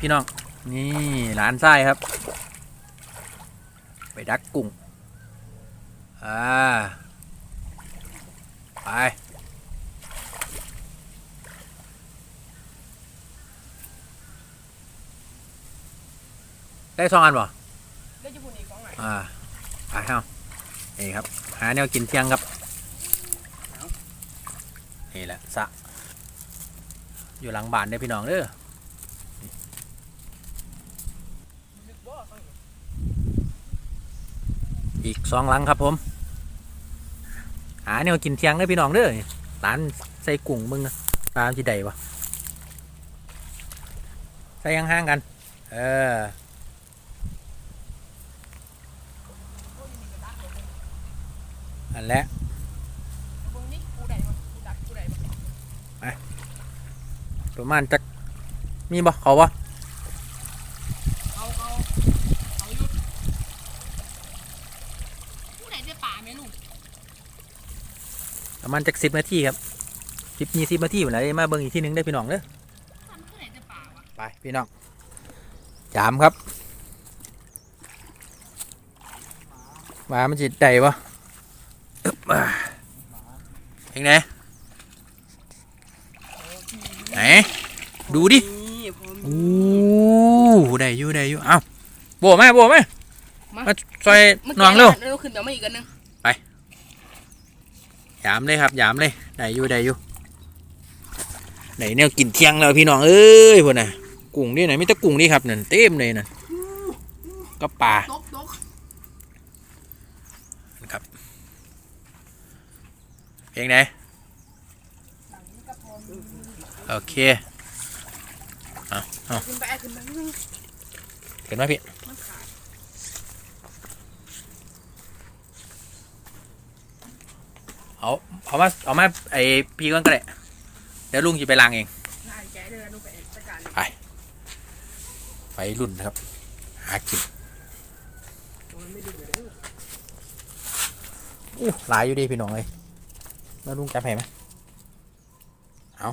พี่น้อง นี่ร้านไส้ครับ ไปดักกุ้ง อ่า ไป ได้สองอันบ่ได้จะพูดอีกสองไหนอ่า ไปเฮานี่ครับ หาแนวกินเที่ยงครับ นี่แหละสระอยู่หลังบ้านเด้อพี่น้องเด้อ ลึกบ่ฟัง อีกสองหลังครับผม หาแนวกินเที่ยงเด้พี่น้องเด้อร้านใส่กุ้งมึงนะร้านที่ใดวะใส่ห่างกัน เอออันแหละเบิ่งนี่กูได้บ่กูดักกูได้บ่ประมาณจักมีบ่เขาบ่ เอาเอาเอาอยู่กู ได้แต่ป่าแม่ลุงประมาณจักสิบนาทีครับสิบยี่สิบนาทีเหมือนไรมาเบิ่งอีกทีหนึงได้อพี่น้องเด้อทำกูได้แต่ป่าวะไปพี่น้องจามครับมามันจิตใดวะอึ๊บอ่าเองไหนไหนดูดินี่ผมอู้ได้อยู่ได้อยู่เอ้าโบกไหมาโบกไหมามาซอยน้องเร็วเร็วขึ้นเดี๋ยวมาอีกอันหนึง ยามเลยครับยามเลยได้อยู่ได้อยู่ไหนแนวกินเที่ยงแล้วพี่น้องเอ้ยพวกน่ะกุ้งนี่ไหนไม่ตะกุ้งนี่ครับนั่นเต็มเลยน่ะก็ปลาตกตกครับเพลงไหนโอเคขึ้นไปขึ้นไปขึ้นเห็นไหมพี่ มันขาด เอาเอามาเอามาไอพี่ก่อนก็ได้เดี๋ยวลุงจะไปล้างเองได้แกเดินลงไปจัดการเลยไปรุ่นนะครับ หากินโดนไม่ดูเลยเด้ออู้หลายอยู่ดีพี่น้องเลยแล้วลุงจับให้ไหมเอา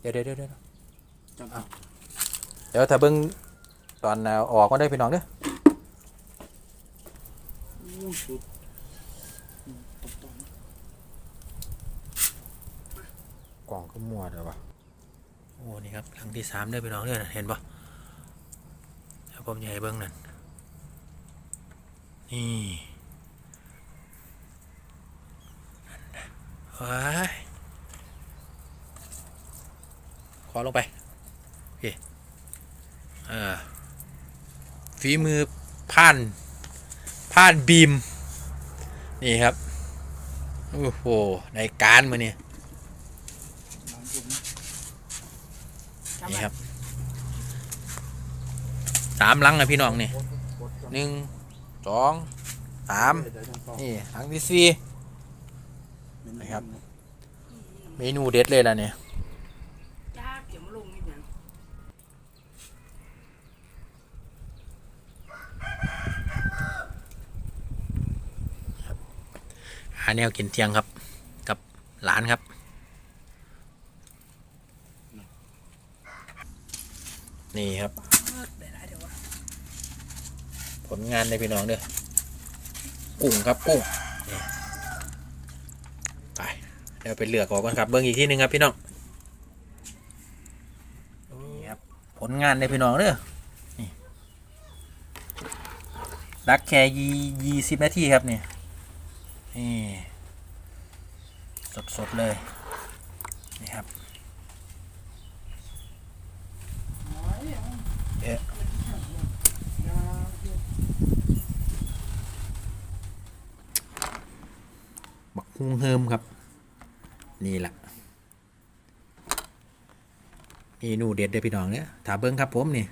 เดี๋ยวเดี๋ยวเดี๋ยวเดี๋ยวจับเอาเดี๋ยวถ้าเบิ้งตอนเอาออกก็ได้พี่น้องเด้ออู้ชุดตกตก กล่องก็มัวเดี๋ยววะโอ้นี่ครับหลังที่สามเด้อพี่น้องเด้อนะเห็นปะเดี๋ยวผมจะให้เบิ้งนั่นนี่ว้ายขอลงไปโอเคเออฝีมือผ่านผ่านบีม นี่ครับ โอ้โหในการมาเนี่ย จับ นี่ไว้ครับสามลังนะพี่น้องนี่หนึ่งสองสามนี่ลังที่สี่นะครับ เมนูเด็ดเลยล่ะเนี่ยยากเดี๋ยวมาลงนิดหนึงหาแนวกินเที่ยงครับ กับหลานครับ นี่ครับ ผลงานในพี่น้องเด้อกุ้งครับกุ้งไปเดี๋ยวไปเลือกออกก่อนครับ เบิ้งอีกที่หนึ่งครับพี่น้องนี่ครับผลงานในพี่น้องเด้อนี่รักแค่ยี่ยี่สิบนาทีครับเนี่ยนี่สดๆเลยนี่ครับเอ๊ะ บักฮุ งเฮิมครับ นี่แหละเมนูเด็ดเด้อพี่น้องเนี่ยถ้าเบิ้งครับผมนี่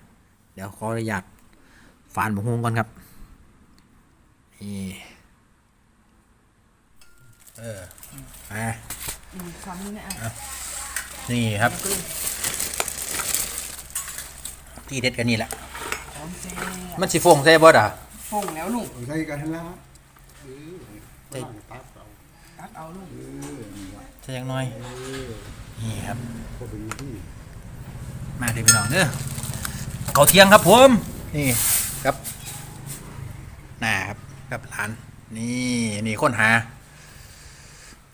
เดี๋ยวขออนุญาตฝานบักฮุงก่อนครับ นี่ เอออะอืมความนี้นะอะนี่ครับ ที่เด็ดกันนี่แหละหอมแซ่มันสิฟงใส่บ่ด่ะฟงแล้วลุงใส่กันแล้วใส่ ตัดเอาตักเอาลุงเออใส่ยังน้อยนนี่ครับก็เป็นที่มาเด้อพี่น้องเด้อเขาเที่ยงครับผม นี่ครับหน้าครับกับหลาน นี่นี่ค้นหา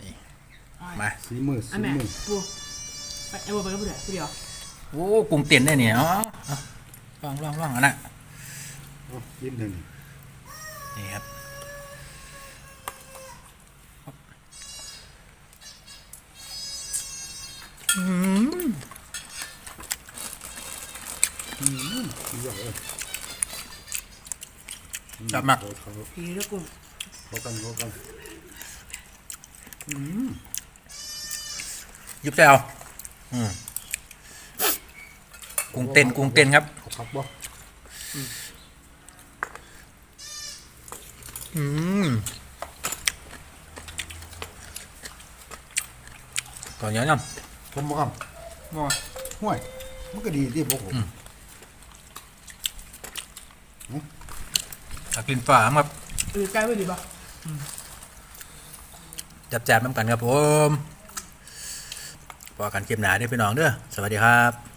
นี่มา สีมืออัสีนแม่มือปูไปไอ้บัวไปกับผู้ใดผู้เดียวโอ้กรุงเต้นได้เนี่ยอ๋อเอาลองลองลองอันน่ะเอายิ้มหนึ่งนี่ครับ อืมเยอะเลยจับมากเขาเขาพี่แล้วกุ้งเขากันเขากันยุบใจเอาอืมกรุงเต้นกรุงเต้นครับเขาพักบ่อืมก่อนเยอะยัง ผมบ่ครับมอห้วย มันก็ดีที่พวกผมถ้ากินฝามครับเออใกล้ไปดีป่ะจับแจบน้ำกันครับผมพอกันเก็บหนาได้อพี่น้องเด้อสวัสดีครับ